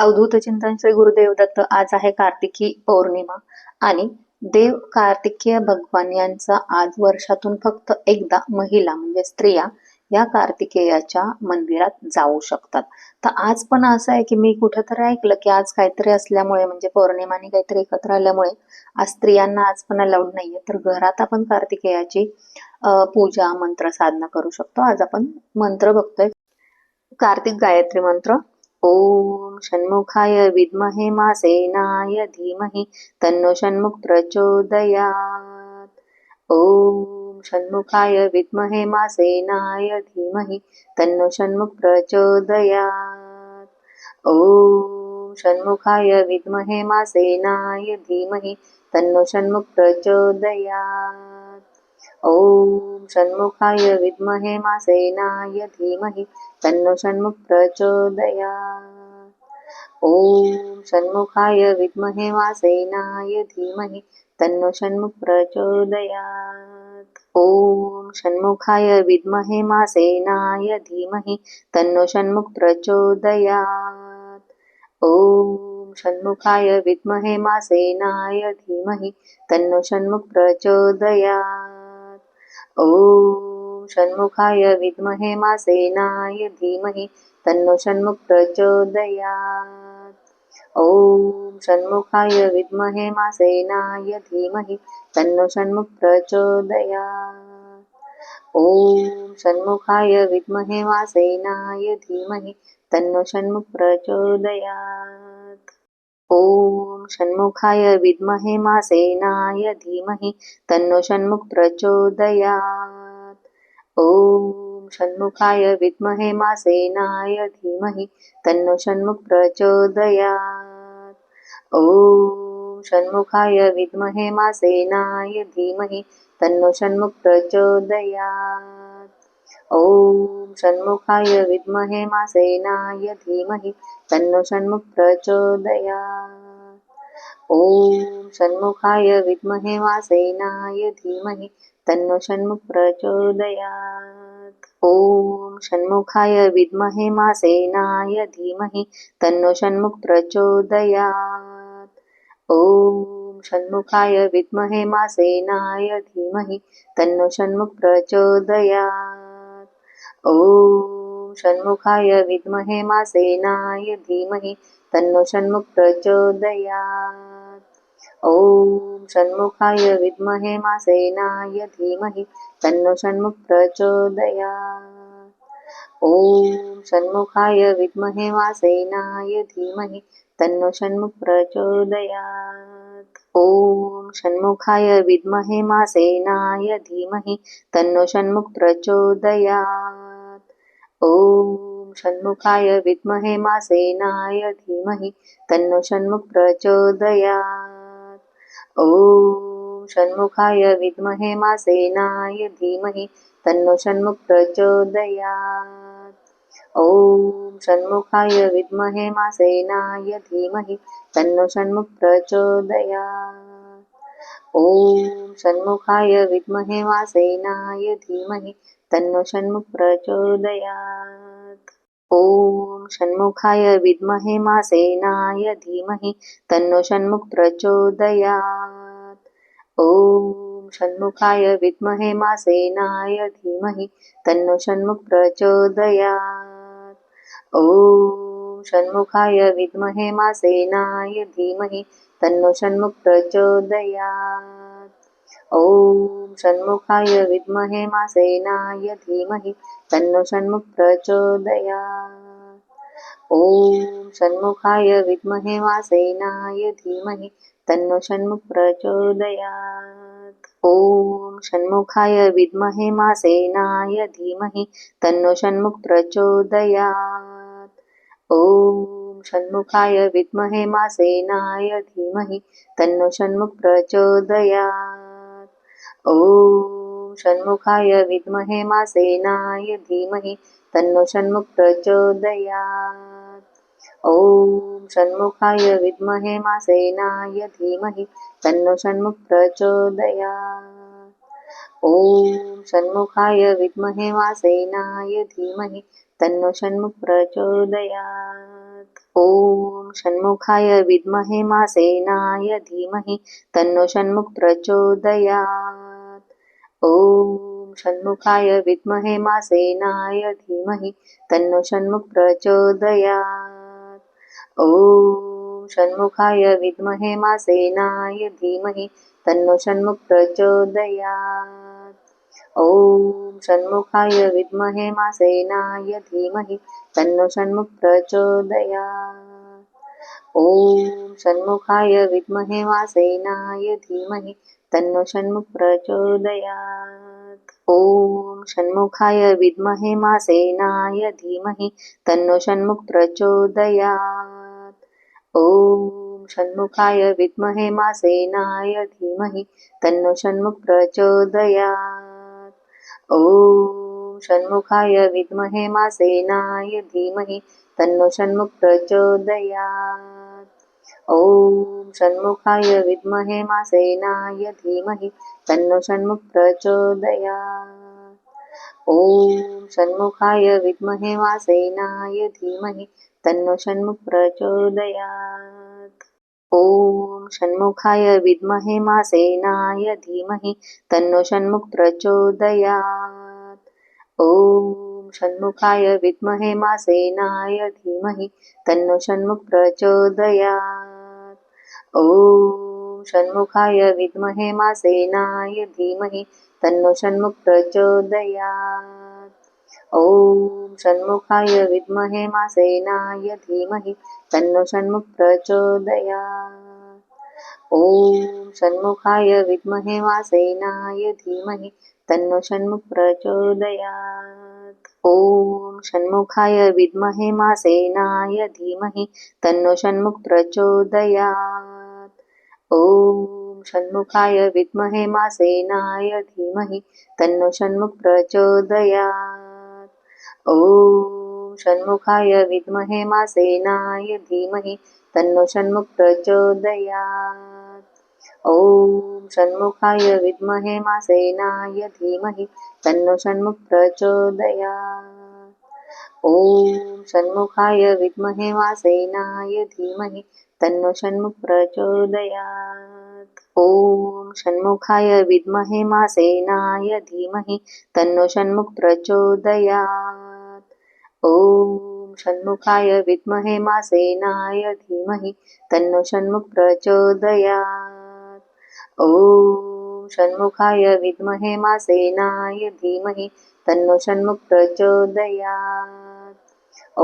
अवधूत चिंतन श्री गुरुदेव दत्त. आज आहे कार्तिकी पौर्णिमा आणि देव कार्तिकेय भगवान यांचा आज वर्षातून फक्त एकदा महिला म्हणजे स्त्रिया या कार्तिकेयाच्या मंदिरात जाऊ शकतात. तर आज पण असं आहे की मी कुठेतरी ऐकलं की आज काहीतरी असल्यामुळे म्हणजे पौर्णिमाने काहीतरी एकत्र आल्यामुळे आज स्त्रियांना आज पण अलाउड नाहीये. तर घरात आपण कार्तिकेयाची पूजा मंत्र साधना करू शकतो. आज आपण मंत्र बघतोय. कार्तिक गायत्री मंत्र. ओम षण्मुखाय विद्महे मासेनाय धीमहि तन्नो षण्मुख प्रचोदयात्। ॐ षण्मुखाय विद्महे मासेनाय धीमहि तन्नो षण्मुख प्रचोदयात्। ॐ षण्मुखाय विद्महे मासेनाय धीमहि तन्नो षण्मुख प्रचोदयात्। ॐ षण्मुखाय विद्महे मासेनाय धीमहि तन्नो षण्मुख प्रचोदयात्। ओम षण्मुखाय विद्महे वासेनाय धीमहि तन्नो षण्मुख प्रचोदयात् ओम षण्मुखाय विद्महे मासेनाय धीमहि तन्नो षण्मुख प्रचोदयात् ओम षण्मुखाय विद्महे मासेनाय धीमहि तन्नो षण्मुख प्रचोदयात् ओम षण्मुखाय विद्महे मासेनाय धीमहि तन्नो षण्मुख प्रचोदयात् ॐ षण्मुखाय विद्महे मासेनाय धीमहि तन्नो षण्मुख प्रचोदयात् ॐ षण्मुखाय विद्महे मासेनाय धीमहि तन्नो षण्मुख प्रचोदयात् ॐ षण्मुखाय विद्महे मासेनाय धीमहि तन्नो षण्मुख प्रचोदयात् ॐ षण्मुखाय विद्महे मासेनाय धीमहि तन्नो षण्मुख प्रचोदयात् ॐ षण्मुखाय विद्महे मासेनाय धीमहि तन्नो षण्मुख प्रचोदयात् ॐ षण्मुखाय विद्महे मासेनाय धीमहि तन्नो षण्मुख प्रचोदयात् ॐ षण्मुखाय विद्महे वासेनाय धीमहि तन्नो षण्मुख प्रचोदयात् ओम षण्मुखाय विद्महे मासेनाय धीमहि तन्नो षण्मुख प्रचोदयात्। ओम षण्मुखाय विद्महे मासेनाय धीमहि तन्नो षण्मुख प्रचोदयात्। ओम षण्मुखाय विद्महे मासेनाय धीमहि तन्नो षण्मुख प्रचोदयात्। ॐ षण्मुखाय विद्महे मासेनाय धीमहि तन्नो षण्मुख प्रचोदया ॐ षण्मुखाय विद्महे मासेनाय धीमहि तन्नो षण्मुख प्रचोदयात्। ॐ षण्मुखाय विद्महे मासेनाय धीमहि तन्नो षण्मुख प्रचोदयात्। ॐ षण्मुखाय विद्महे मासेनाय धीमहि तन्नो षण्मुख प्रचोदयात्। ओम षण्मुखाय विद्महे मासेनाय धीमहि तन्नो षण्मुख प्रचोदयात्। ॐ षण्मुखाय विद्महे मासेनाय धीमहि तन्नो षण्मुख प्रचोदयात्। ॐ षण्मुखाय विद्महे मासेनाय धीमहि तन्नो षण्मुख प्रचोदयात्। ओम षण्मुखाय विद्महे मासेनाय धीमहि तन्नो षण्मुख प्रचोदयात्। ओम षण्मुखाय विद्महे मासेनाय धीमहि तन्नो षण्मुख प्रचोदयात्। ओम षण्मुखाय विद्महे मासेनाय धीमहि तन्नो षण्मुख प्रचोदयात्। ओम षण्मुखाय विद्महे मासेनाय धीमहि तन्नो षण्मुख प्रचोदयात् ॐ षण्मुखाय विद्महे वासेनाय धीमहि तन्नो षण्मुख प्रचोदयात् ॐ षण्मुखाय विद्महे मासेनाय धीमहि तन्नो षण्मुख प्रचोदयात् ॐ षण्मुखाय विद्महे मासेनाय धीमहि तन्नो षण्मुख प्रचोदयात् ओम षण्मुखाय विद्महे मासेनाय धीमहि तन्नो षण्मुख प्रचोदयात् ओम षण्मुखाय विद्महे मासेनाय धीमहि तन्नो षण्मुख प्रचोदयात् ओम षण्मुखाय विद्महे मासेनाय धीमहि तन्नो षण्मुख प्रचोदयात् ओम षण्मुखाय विद्महे मासेनाय धीमहि तन्नो षण्मुख प्रचोदयात् ॐ षण्मुखाय विद्महे मासेनाय धीमहि तन्नो षण्मुख प्रचोदयात्। ॐ षण्मुखाय विद्महे मासेनाय धीमहि तन्नो षण्मुख प्रचोदयात्। ॐ षण्मुखाय विद्महे मासेनाय धीमहि तन्नो षण्मुख प्रचोदयात्। ॐ षण्मुखाय विद्महे मा सेनाय धीमहि तन्नो षण्मुख प्रचोदयात् ॐ षण्मुखाय विद्महे मासेनाय धीमहि तन्नो षण्मुख प्रचोदयात् ॐ षण्मुखाय विद्महे मासेनाय धीमहि तन्नो षण्मुख प्रचोदयात् ॐ षण्मुखाय विद्महे मासेनाय धीमहि तन्नो षण्मुख प्रचोदयात् ॐ षण्मुखाय विद्महे मासेनाय धीमहि तन्नो षण्मुख प्रचोदया ॐ षण्मुखाय विद्महे मा सेनाय धीमहि तन्नो षण्मुख प्रचोदयात् ॐ षण्मुखाय विद्महे मासेनाय धीमहि तन्नो षण्मुख प्रचोदयात् ॐ षण्मुखाय विद्महे मासेनाय धीमहि तन्नो षण्मुख प्रचोदयात्। ॐ षण्मुखाय विद्महे मासेनाय धीमहि तन्नो षण्मुख प्रचोदयात्। ॐ षण्मुखाय विद्महे मासेनाय धीमहि तन्नो षण्मुख प्रचोदयात्। ॐ षण्मुखाय विद्महे मा सेनाय धीमहि तन्नो षण्मुख प्रचोदयात्। ॐ षण्मुखाय विद्महे मासेनाय धीमहि तन्नो षण्मुख प्रचोदयात्। ॐ षण्मुखाय विद्महे मासेनाय धीमहि तन्नो षण्मुख प्रचोदयात्। ॐ षण्मुखाय विद्महे मासेनाय धीमहि तन्नो षण्मुख प्रचोदयात्। ॐ षण्मुखाय विद्महे मासेनाय धीमहि तन्नो षण्मुख प्रचोदया ॐ षण्मुखाय विद्महे मासेनाय धीमहि तन्नो षण्मुख प्रचोदयात् ॐ षण्मुखाय विद्महे मासेनाय धीमहि तन्नो षण्मुख प्रचोदयात् ॐ षण्मुखाय विद्महे मासेनाय धीमहि तन्नो षण्मुख प्रचोदयात् ॐ षण्मुखाय विद्महे मासेनाय धीमहि तन्नो षण्मुख प्रचोदयात्।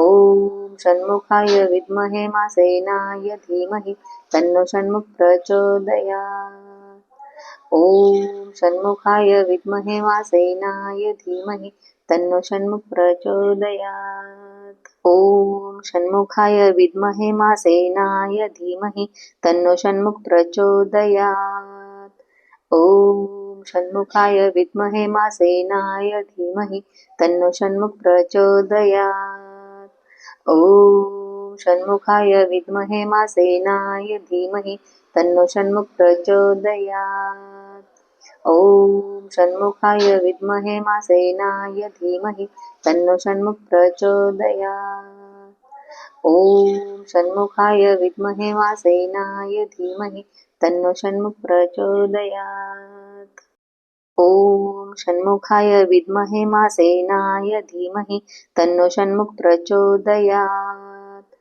ॐ षण्मुखाय विद्महे मासेनाय धीमहि तन्नो षण्मुख प्रचोदयात्। ॐ षण्मुखाय विद्महे मासेनाय धीमहि तन्नो षण्मुख प्रचोदयात्। ॐ षण्मुखाय विद्महे मासेनाय धीमहि तन्नो षण्मुख प्रचोदयात्। ॐ षण्मुखाय विद्महे मासेनाय धीमहि तन्नो षण्मुख प्रचोदयात्। ॐ षण्मुखाय विद्महे मा सेनाय धीमहि तन्नो षण्मुख प्रचोदयात्। ॐ षण्मुखाय विद्महे मासेनाय धीमहि तन्नो षण्मुख प्रचोदयात्। ॐ षण्मुखाय विद्महे मा सेनाय धीमहि तन्नो षण्मुख प्रचोदयात् ॐ षण्मुखाय विद्महे मासेनाय धीमहि तन्नो षण्मुख प्रचोदयात्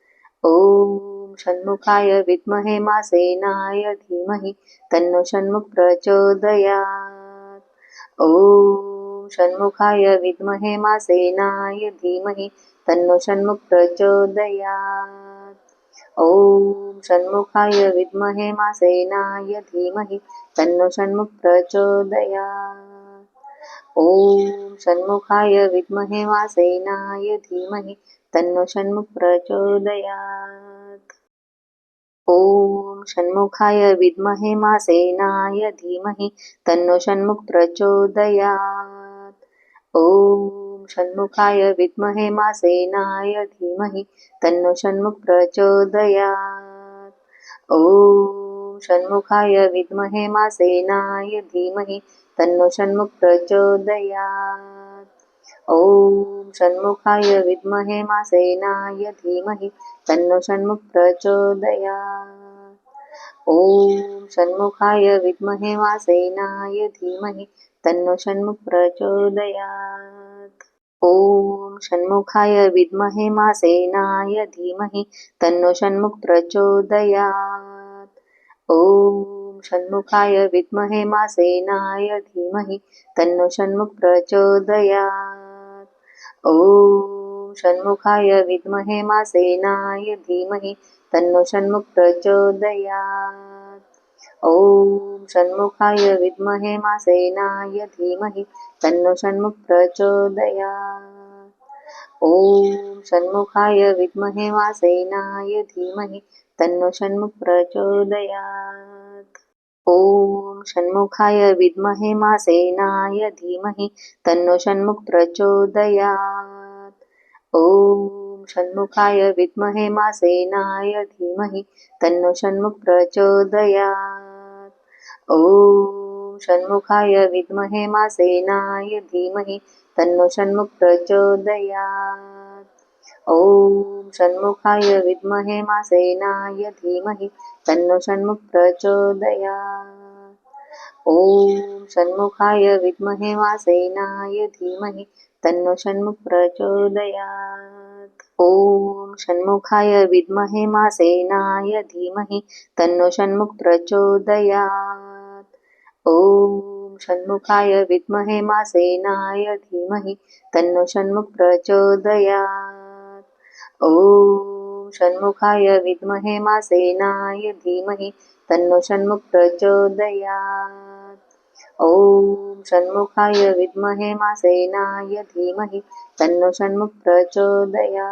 ॐ षण्मुखाय विद्महे मासेनाय धीमहि तन्नो षण्मुख प्रचोदयात् ॐ षण्मुखाय विद्महे मासेनाय धीमहि तन्नो षण्मुख प्रचोदयात् ॐ षण्मुखाय विद्महे मासेनाय धीमहि तन्नो षण्मुख प्रचोदया ॐ षण्मुखाय विद्महे मासेनाय धीमहि तन्नो षण्मुख प्रचोदयात् ॐ षण्मुखाय विद्महे मासेनाय धीमहि तन्नो षण्मुख प्रचोदयात् ॐ षण्मुखाय विद्महे मासेनाय धीमहि तन्नो षण्मुख प्रचोदयात्। ॐ षण्मुखाय विद्महे मासेनाय धीमहि तन्नो षण्मुख प्रचोदयात्। ॐ षण्मुखाय विद्महे मासेनाय धीमहि तन्नो षण्मुख प्रचोदयात्। ॐ षण्मुखाय विद्महे मासेनाय धीमहि तन्नो षण्मुख प्रचोदयात्। ॐ षण्मुखाय विद्महे मासेनाय धीमहि तन्नो षण्मुख प्रचोदयात् ॐ षण्मुखाय विद्महे मासेनाय धीमहि तन्नो षण्मुख प्रचोदयात् ॐ षण्मुखाय विद्महे मासेनाय धीमहि तन्नो षण्मुख प्रचोदयात् ॐ षण्मुखाय विद्महे मासेनाय धीमहि तन्नो षण्मुख प्रचोदया ॐ षण्मुखाय विद्महे मासेनाय धीमहि तन्नो षण्मुख प्रचोदयात्। ॐ षण्मुखाय विद्महे मासेनाय धीमहि तन्नो षण्मुख प्रचोदयात्। ॐ षण्मुखाय विद्महे मासेनाय धीमहि तन्नो षण्मुख प्रचोदयात् ॐ षण्मुखाय विद्महे मासेनाय धीमहि तन्नो षण्मुख प्रचोदयात् ॐ षण्मुखाय विद्महे मासेनाय धीमहि तन्नो षण्मुख प्रचोदयात् ॐ षण्मुखाय विद्महे मासेनाय धीमहि तन्नो षण्मुख प्रचोदयात् ॐ षण्मुखाय विद्महे मासेनाय धीमहि तन्नो षण्मुख प्रचोदयात्। ॐ षण्मुखाय विद्महे मासेनाय धीमहि तन्नो षण्मुख प्रचोदयात्। ॐ षण्मुखाय विद्महे मासेनाय धीमहि तन्नो षण्मुख प्रचोदयात्। ॐ षण्मुखाय विद्महे मासेनाय धीमहि तन्नो षण्मुख प्रचोदया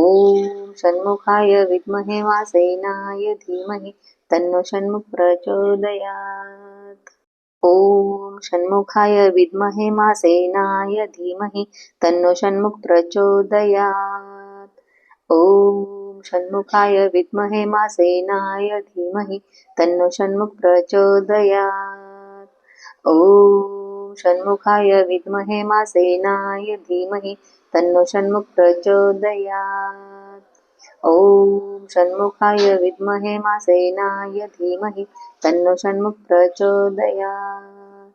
ॐ षण्मुखाय विद्महे मासेनाय धीमहि तन्नो षण्मुख प्रचोदयात् ॐ षण्मुखाय विद्महे मासेनाय धीमहि तन्नो षण्मुख प्रचोदयात् ॐ षण्मुखाय विद्महे मासेनाय धीमहि तन्नो षण्मुख प्रचोदयात्। ॐ षण्मुखाय विद्महे मासेनाय धीमहि तन्नो षण्मुख प्रचोदयात्। ॐ षण्मुखाय विद्महे मासेनाय धीमहि तन्नो षण्मुख प्रचोदयात्।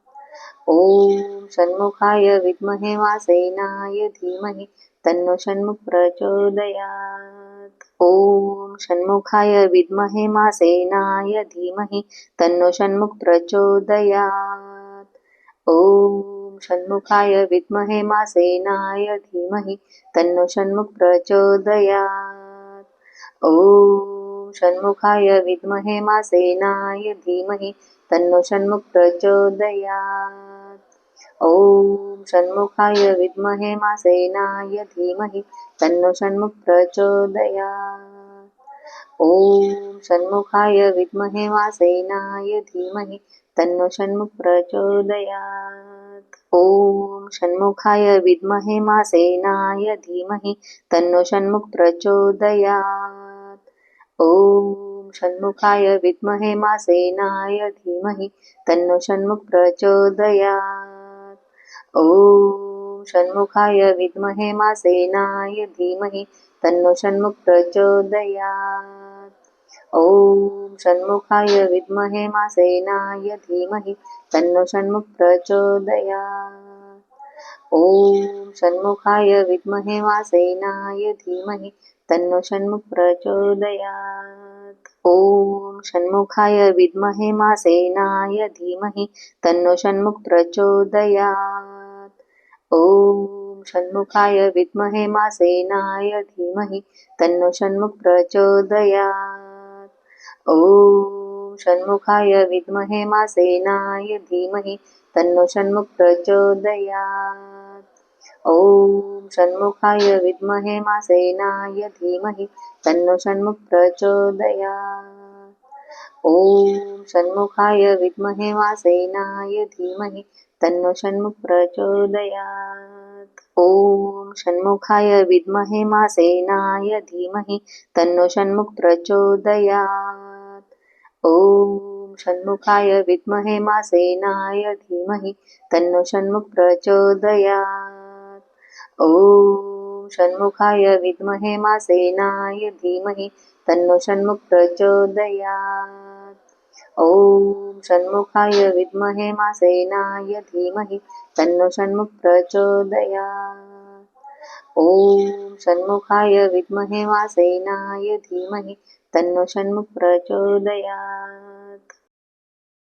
ॐ षण्मुखाय विद्महे वासेनाय धीमहि तन्नो षण्मुख प्रचोदयात्। ॐ षण्मुखाय विद्महे मासेनाय धीमहि तन्नो षण्मुख प्रचोदयात् ॐ षण्मुखाय विद्महे मासेनाय धीमहि तन्नो षण्मुख प्रचोदयात् ॐ षण्मुखाय विद्महे मासेनाय धीमहि तन्नो षण्मुख प्रचोदयात् ॐ षण्मुखाय विद्महे मासेनाय धीमहि तन्नो षण्मुख प्रचोदया ॐ षण्मुखाय विद्महे मासेनाय धीमहि तन्नो षण्मुख प्रचोदयात् ॐ षण्मुखाय विद्महे मासेनाय धीमहि तन्नो षण्मुख प्रचोदयात् ॐ षण्मुखाय विद्महे मासेनाय धीमहि तन्नो षण्मुख प्रचोदयात् ॐ षण्मुखाय विद्महे मासेनाय धीमहि तन्नो षण्मुख प्रचोदयात् ॐ षण्मुखाय विद्महे मासेनाय धीमहि तन्नो षण्मुख प्रचोदयात् ॐ षण्मुखाय विद्महे मासेनाय धीमहि तन्नो षण्मुख प्रचोदयात् ॐ षण्मुखाय विद्महे मासेनाय धीमहि तन्नो षण्मुख प्रचोदयात् ॐ षण्मुखाय विद्महे मासेनाय धीमहि तन्नो षण्मुख प्रचोदयात्। ॐ षण्मुखाय विद्महे मासेनाय धीमहि तन्नो षण्मुख प्रचोदयात्। ॐ षण्मुखाय विद्महे मासेनाय धीमहि तन्नो षण्मुख प्रचोदयात्। ॐ षण्मुखाय विद्महे वासेनाय धीमहि तन्नो षण्मुख प्रचोदयात् ॐ षण्मुखाय विद्महे मासेनाय धीमहि तन्नो षण्मुख प्रचोदयात् ॐ षण्मुखाय विद्महे मासेनाय धीमहि तन्नो षण्मुख प्रचोदयात् ॐ षण्मुखाय विद्महे मासेनाय धीमहि तन्नो षण्मुख ॐ षण्मुखाय विद्महे मासेनाय धीमहि तन्नो षण्मुख प्रचोदया ॐ षण्मुखाय विद्महे मासेनाय धीमहि तन्नो षण्मुख प्रचोदया